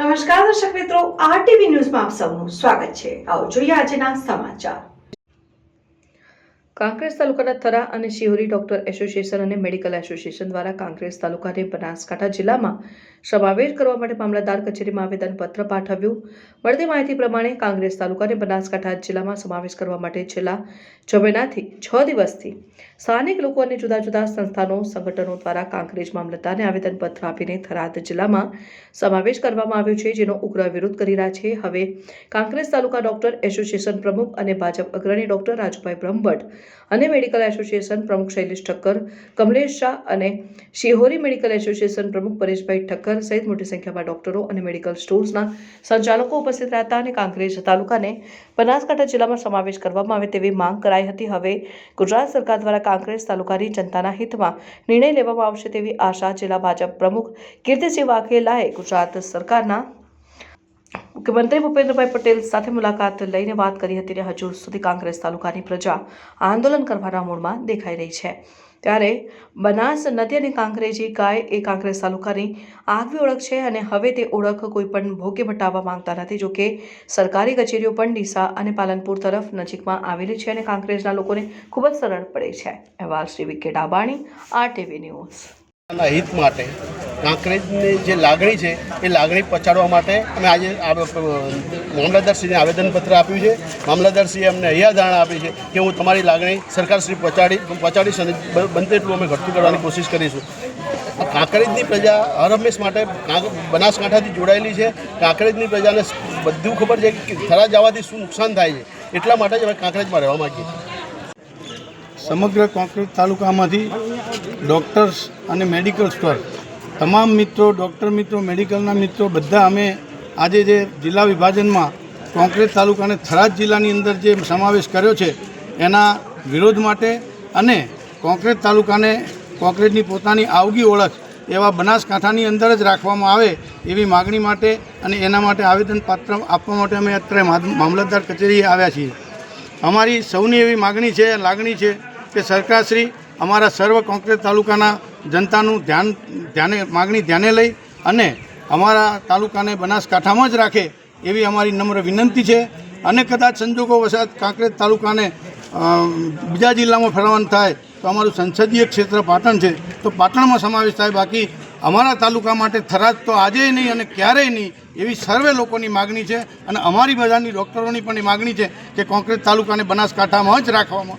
નમસ્કાર દર્શક મિત્રો આરટીવી ન્યૂઝમાં આપ સૌનું સ્વાગત છે. આવો જોઈએ આજના સમાચાર. કાંકરેજ તાલુકાના થરા અને શિહોરી ડોક્ટર એસોસિએશન અને મેડિકલ એસોસિએશન દ્વારા કાંકરેજ તાલુકાને બનાસકાંઠા જિલ્લામાં સમાવેશ કરવા માટે મામલતદાર કચેરીમાં આવેદનપત્ર પાઠવ્યું. મળતી માહિતી પ્રમાણે કાંગ્રેસ તાલુકાને બનાસકાંઠા જિલ્લામાં સમાવેશ કરવા માટે છેલ્લા છ મહિનાથી છ દિવસથી સ્થાનિક લોકો અને જુદા જુદા સંસ્થાનો, સંગઠનો દ્વારા કાંકરેજ મામલતદારને આવેદનપત્ર આપીને થરાદ જિલ્લામાં સમાવેશ કરવામાં આવ્યો છે, જેનો ઉગ્ર વિરોધ કરી રહ્યા છે. હવે કાંકરેજ તાલુકા ડોક્ટર એસોસિએશન પ્રમુખ અને ભાજપ અગ્રણી ડોક્ટર રાજુભાઈ બ્રહ્મભટ્ટ અને મેડિકલ એસોસિએશન પ્રમુખ શૈલેષ ઠક્કર, કમલેશ શાહ અને શિહોરી મેડિકલ એસોસિએશન પ્રમુખ પરેશભાઈ ઠક્કર સહિત મોટી સંખ્યામાં ડોક્ટરો અને મેડિકલ સ્ટોર્સના સંચાલકો ઉપસ્થિત રહ્યા હતા અને કાંકરેજ તાલુકાને બનાસકાંઠા જિલ્લામાં સમાવેશ કરવામાં આવે તેવી માંગ કરાઈ હતી. હવે ગુજરાત સરકાર દ્વારા કાંકરેજ તાલુકાની જનતાના હિતમાં નિર્ણય લેવામાં આવશે તેવી આશા જિલ્લા ભાજપ પ્રમુખ કીર્તિસિંહ વાઘેલાએ ગુજરાત સરકારના મુખ્યમંત્રી ભૂપેન્દ્રભાઈ પટેલ સાથે મુલાકાત લઈને વાત કરી હતી અને હજુ સુધી કોંગ્રેસ તાલુકાની પ્રજા આંદોલન કરવાના મૂડમાં દેખાઈ રહી છે. ત્યારે બનાસ નદી અને કાંકરેજી ગાય એ કાંકરેજ તાલુકાની આગવી ઓળખ છે અને હવે તે ઓળખ કોઈ પણ ભોગે વટાવવા માંગતા નથી જોકે સરકારી કચેરીઓ પણ ડીસા અને પાલનપુર તરફ નજીકમાં આવેલી છે અને કાંકરેજના લોકોને ખૂબ જ સરળ પડે છે. અહેવાલ Shri V K Dabani, RTV news. ના હિત માટે કાંકરેજની જે લાગણી છે, એ લાગણી પહોંચાડવા માટે અમે આજે મામલતદારશ્રીને આવેદનપત્ર આપ્યું છે. મામલતદારશ્રીએ અમને અહીંયા ધારણા આપી છે કે હું તમારી લાગણી સરકારશ્રી પહોંચાડી પહોંચાડીશ અને બનતે એટલું અમે ઘટતું કરવાની કોશિશ કરીશું. કાંકરેજની પ્રજા હર હંમેશ માટે બનાસકાંઠાથી જોડાયેલી છે. કાંકરેજની પ્રજાને બધું ખબર છે કે થરા જવાથી શું નુકસાન થાય છે, એટલા માટે જ અમે કાંકરેજમાં રહેવા માંગીએ છીએ. સમગ્ર કોંકરેજ તાલુકામાંથી ડૉક્ટર્સ અને મેડિકલ સ્ટોર, તમામ મિત્રો, ડૉક્ટર મિત્રો, મેડિકલના મિત્રો, બધા અમે આજે જે જિલ્લા વિભાજનમાં કોંકરેજ તાલુકાને થરાદ જિલ્લાની અંદર જે સમાવેશ કર્યો છે, એના વિરોધ માટે અને કોંકરેજ તાલુકાને કોંકરેજની પોતાની આવગી ઓળખ એવા બનાસકાંઠાની અંદર જ રાખવામાં આવે એવી માગણી માટે અને એના માટે આવેદનપત્ર આપવા માટે અમે અત્યારે મામલતદાર કચેરીએ આવ્યા છીએ. અમારી સૌની એવી માગણી છે, લાગણી છે કે સરકારશ્રી અમારા સર્વ કોંકરેજ તાલુકાના જનતાનું ધ્યાન, ધ્યાને, માગણી ધ્યાને લઈ અને અમારા તાલુકાને બનાસકાંઠામાં જ રાખે એવી અમારી નમ્ર વિનંતી છે. અને કદાચ સંજોગો વસાત કાંકરેજ તાલુકાને બીજા જિલ્લામાં ફરવાનું થાય તો અમારું સંસદીય ક્ષેત્ર પાટણ છે. તો પાટણમાં સમાવેશ થાય. બાકી અમારા તાલુકા માટે થરાદ તો આજે નહીં અને ક્યારેય નહીં એવી સર્વે લોકોની માગણી છે. અને અમારી બધાની ડૉક્ટરોની પણ એ માગણી છે કે કોંકરેજ તાલુકાને બનાસકાંઠામાં જ રાખવામાં